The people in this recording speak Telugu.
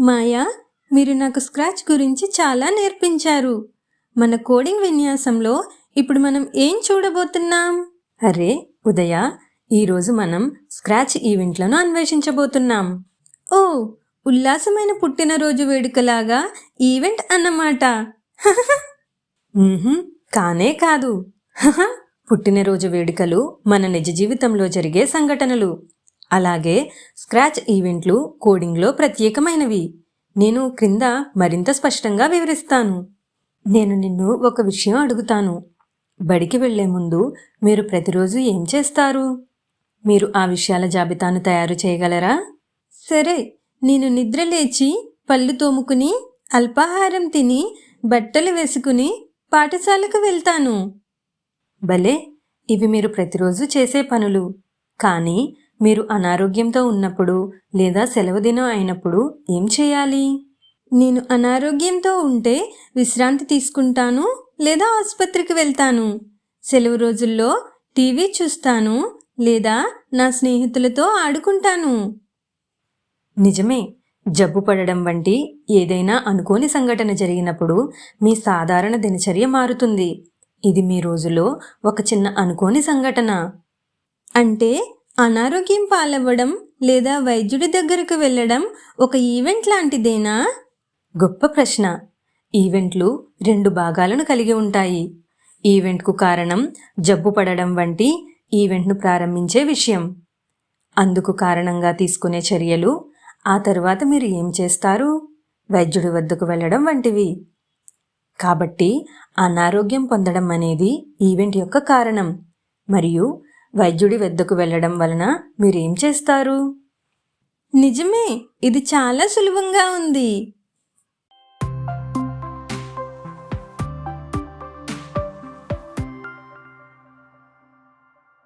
మాయా మీరు నాకు స్క్రాచ్ గురించి చాలా నేర్పించారు. మన కోడింగ్ విన్యాసంలో ఇప్పుడు మనం ఏం చూడబోతున్నాం? అరే ఉదయ ఈరోజు మనం స్క్రాచ్ ఈవెంట్లను అన్వేషించబోతున్నాం. ఓ ఉల్లాసమైన పుట్టినరోజు వేడుకలాగా ఈవెంట్ అన్నమాట. కానే కాదు. పుట్టినరోజు వేడుకలు మన నిజ జీవితంలో జరిగే సంఘటనలు. అలాగే స్క్రాచ్ ఈవెంట్లు కోడింగ్లో ప్రత్యేకమైనవి. నేను క్రింద మరింత స్పష్టంగా వివరిస్తాను. నేను నిన్ను ఒక విషయం అడుగుతాను. బడికి వెళ్ళే ముందు మీరు ప్రతిరోజు ఏం చేస్తారు? మీరు ఆ విషయాల జాబితాను తయారు చేయగలరా? సరే నేను నిద్ర లేచి పళ్ళు తోముకుని అల్పాహారం తిని బట్టలు వేసుకుని పాఠశాలకు వెళ్తాను. భలే! ఇవి మీరు ప్రతిరోజు చేసే పనులు. కానీ మీరు అనారోగ్యంతో ఉన్నప్పుడు లేదా సెలవు దినం అయినప్పుడు ఏం చేయాలి? నేను అనారోగ్యంతో ఉంటే విశ్రాంతి తీసుకుంటాను లేదా ఆసుపత్రికి వెళ్తాను? సెలవు రోజుల్లో టీవీ చూస్తాను లేదా నా స్నేహితులతో ఆడుకుంటాను? నిజమే జబ్బు పడడం వంటి ఏదైనా అనుకోని సంఘటన జరిగినప్పుడు మీ సాధారణ దినచర్య మారుతుంది. ఇది మీ రోజులో ఒక చిన్న అనుకోని సంఘటన. అంటే అనారోగ్యం పాలవ్వడం లేదా వైద్యుడి దగ్గరకు వెళ్ళడం ఒక ఈవెంట్ లాంటిదేనా? గొప్ప ప్రశ్న. ఈవెంట్లు రెండు భాగాలను కలిగి ఉంటాయి. ఈవెంట్కు కారణం జబ్బు పడడం వంటి ఈవెంట్ను ప్రారంభించే విషయం. అందుకు కారణంగా తీసుకునే చర్యలు ఆ తర్వాత మీరు ఏం చేస్తారు? వైద్యుడి వద్దకు వెళ్ళడం వంటివి. కాబట్టి అనారోగ్యం పొందడం అనేది ఈవెంట్ యొక్క కారణం. మరియు వైద్యుడి వద్దకు వెళ్ళడం వలన మీరేం చేస్తారు? నిజమే ఇది చాలా సులభంగా ఉంది.